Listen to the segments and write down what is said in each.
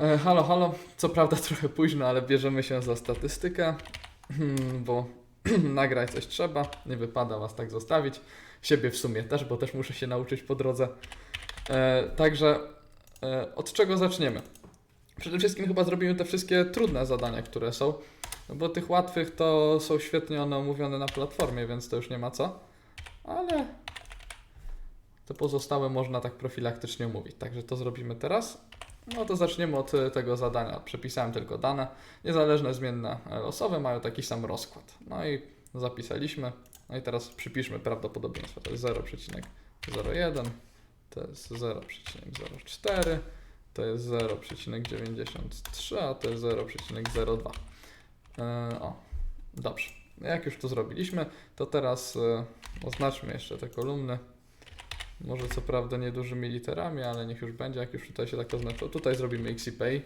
E, halo, halo. Co prawda trochę późno, ale bierzemy się za statystykę, hmm, bo nagrać coś trzeba. Nie wypada Was tak zostawić. Siebie w sumie też, bo też muszę się nauczyć po drodze. E, także e, od czego zaczniemy? Przede wszystkim chyba zrobimy te wszystkie trudne zadania, które są. Bo tych łatwych to są świetnie one omówione na platformie, więc to już nie ma co. Ale te pozostałe można tak profilaktycznie omówić. Także to zrobimy teraz. No to zaczniemy od e, tego zadania. Przepisałem tylko dane. Niezależne zmienne e, losowe mają taki sam rozkład. No i zapisaliśmy. No i teraz przypiszmy prawdopodobieństwo. To jest 0,01, to jest 0,04, to jest 0,93, a to jest 0,02. E, o, dobrze. Jak już to zrobiliśmy, to teraz oznaczmy jeszcze te kolumny. Może co prawda niedużymi literami, ale niech już będzie, jak już tutaj się tak oznacza. Tutaj zrobimy XCPay.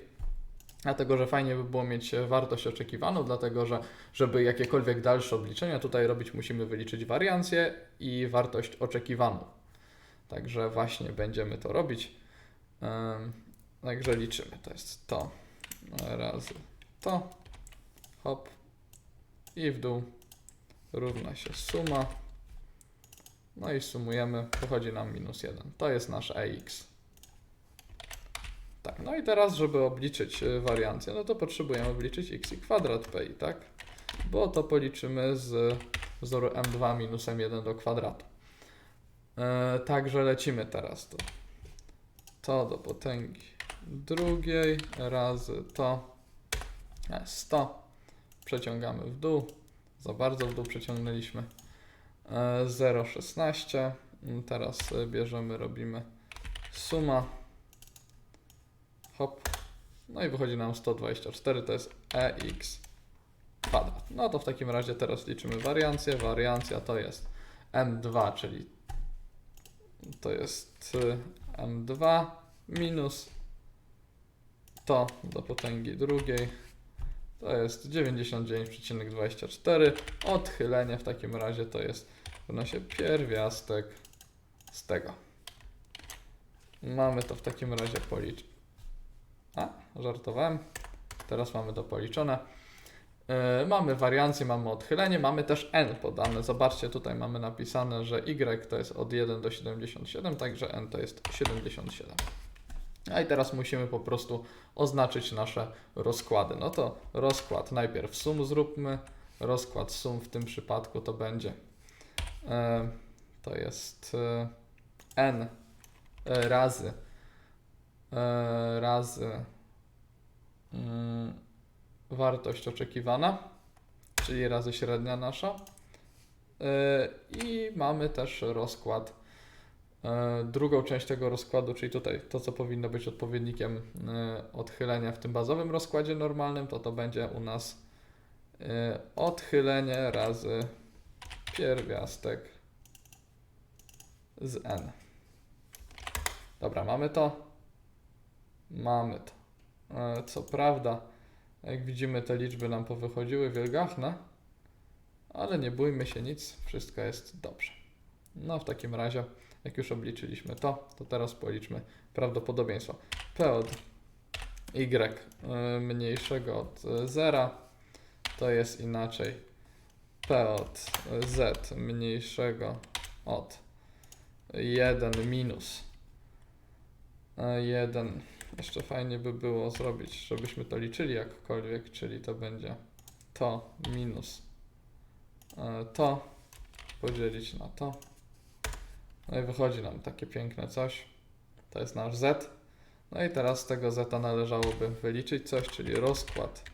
Dlatego, że fajnie by było mieć wartość oczekiwaną, dlatego że żeby jakiekolwiek dalsze obliczenia tutaj robić, musimy wyliczyć wariancję i wartość oczekiwaną. Także właśnie będziemy to robić. Także liczymy. To jest to razy to. Hop. I w dół równa się suma. No i sumujemy, wychodzi nam minus 1. To jest nasz EX. Tak, no i teraz, żeby obliczyć y, wariancję, no to potrzebujemy obliczyć x i kwadrat pi, tak? Bo to policzymy z wzoru m2 minus m1 do kwadratu. E, także lecimy teraz to. To do potęgi drugiej razy to e, 100. Przeciągamy w dół. Za bardzo w dół przeciągnęliśmy. E, 0,16. Mm, Teraz e, bierzemy, robimy suma. Hop. No i wychodzi nam 124, to jest EX kwadrat. No to w takim razie teraz liczymy wariancję. Wariancja to jest M2, czyli to jest y, M2 minus to do potęgi drugiej. To jest 99,24. Odchylenie w takim razie to jest wynosi pierwiastek z tego. Mamy to w takim razie policz. A, żartowałem. Teraz mamy to policzone. Yy, mamy wariancję, mamy odchylenie, mamy też n podane. Zobaczcie, tutaj mamy napisane, że y to jest od 1 do 77, także n to jest 77. A i teraz musimy po prostu oznaczyć nasze rozkłady. No to rozkład najpierw sum zróbmy. Rozkład sum w tym przypadku to będzie e, to jest e, n e, razy razy mm, wartość oczekiwana, czyli razy średnia nasza. I mamy też rozkład Drugą część tego rozkładu, czyli tutaj to, co powinno być odpowiednikiem e, odchylenia w tym bazowym rozkładzie normalnym, to to będzie u nas e, odchylenie razy pierwiastek z n. Dobra, mamy to. Mamy to. Co prawda, jak widzimy, te liczby nam powychodziły wielgachne, ale nie bójmy się nic, wszystko jest dobrze. No, w takim razie. Jak już obliczyliśmy to, to teraz policzmy prawdopodobieństwo. P od y y, mniejszego od y, zera to jest inaczej P od z mniejszego od 1 minus 1. Jeszcze fajnie by było zrobić, żebyśmy to liczyli jakkolwiek, czyli to będzie to minus e, to podzielić na to. No i wychodzi nam takie piękne coś. To jest nasz Z. No i teraz z tego Z należałoby wyliczyć coś, czyli rozkład.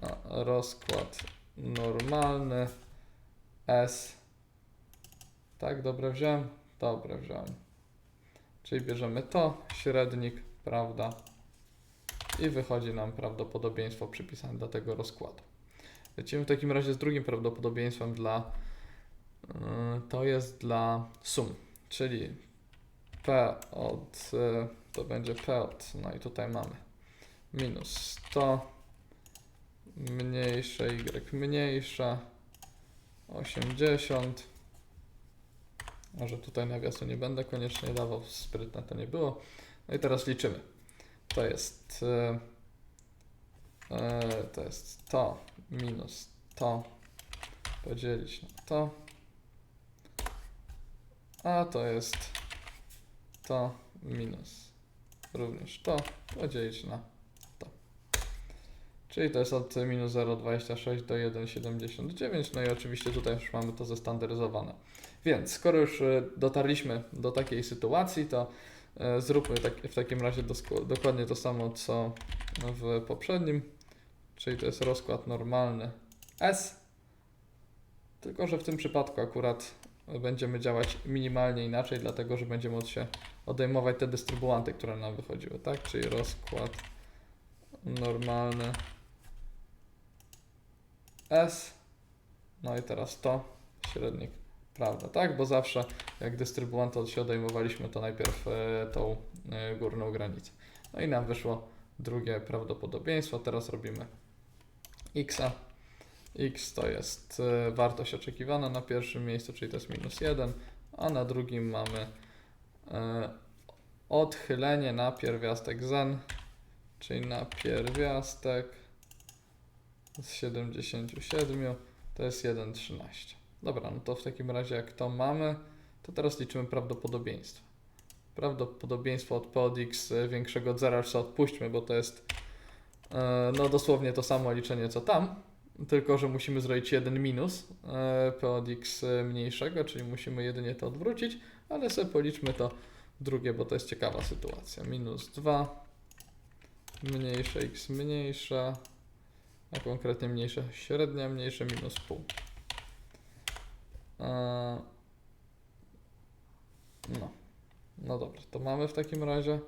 A, rozkład normalny S. Tak, dobrze wziąłem? Dobrze wziąłem. Czyli bierzemy to, średnik, prawda? I wychodzi nam prawdopodobieństwo przypisane do tego rozkładu. Lecimy w takim razie z drugim prawdopodobieństwem dla to jest dla sum, czyli P od, yy, to będzie P od, no i tutaj mamy minus 100 mniejsze Y mniejsze 80 może tutaj nawiasu nie będę koniecznie dawał, sprytne to nie było. No i teraz liczymy. to jest e, e, to jest to minus to podzielić na to a to jest to minus również to podzielić na to. Czyli to jest od minus 0,26 do 1,79. No i oczywiście tutaj już mamy to zestandaryzowane. Więc skoro już e, dotarliśmy do takiej sytuacji, to e, zróbmy tak, w takim razie dokładnie to samo co w poprzednim. Czyli to jest rozkład normalny S. Tylko, że w tym przypadku akurat będziemy działać minimalnie inaczej, dlatego że będziemy od się odejmować te dystrybuanty, które nam wychodziły, tak? Czyli rozkład normalny S. No i teraz to, średnik, prawda, tak? Bo zawsze jak dystrybuanty od się odejmowaliśmy, to najpierw e, tą e, górną granicę. No i nam wyszło drugie prawdopodobieństwo. Teraz robimy x. x to jest e, wartość oczekiwana na pierwszym miejscu, czyli to jest minus 1, a na drugim mamy e, odchylenie na pierwiastek zen, czyli na pierwiastek z 77 to jest 1,13. Dobra, no to w takim razie jak to mamy, to teraz liczymy prawdopodobieństwo. Prawdopodobieństwo od P od x y, większego od zera, co odpuśćmy, bo to jest e, no dosłownie to samo liczenie co tam, tylko że musimy zrobić jeden minus e, P od x mniejszego, czyli musimy jedynie to odwrócić, ale sobie policzmy to drugie, bo to jest ciekawa sytuacja. Minus 2 mniejsze x mniejsze, a konkretnie mniejsze średnia, mniejsze minus pół. Eee, No, no dobra, to mamy w takim razie.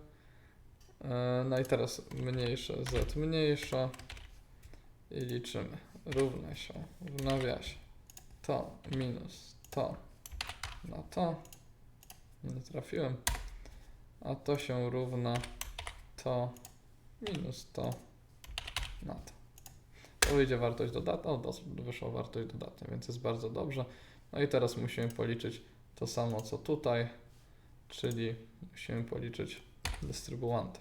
Eee, No i teraz mniejsze z mniejsze i liczymy. Równa się w nawiasie to minus to na to. Nie trafiłem. A to się równa to minus to na to. To wyjdzie wartość dodatnia, o, wyszła wartość dodatnia, więc jest bardzo dobrze. No i teraz musimy policzyć to samo co tutaj, czyli musimy policzyć dystrybuanta.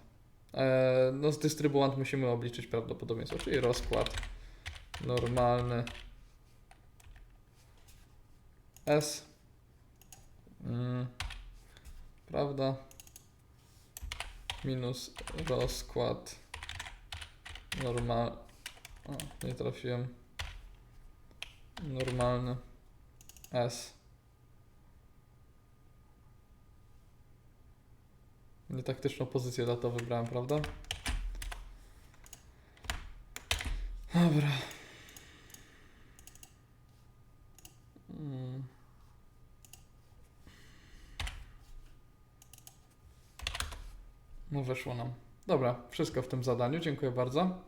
E, no z dystrybuant musimy obliczyć prawdopodobieństwo, czyli rozkład normalny S. Mm, prawda? Minus rozkład normal. O, nie trafiłem. Normalny S. Nietaktyczną pozycję dla to wybrałem, prawda? Dobra. No wyszło nam. Dobra, wszystko w tym zadaniu. Dziękuję bardzo.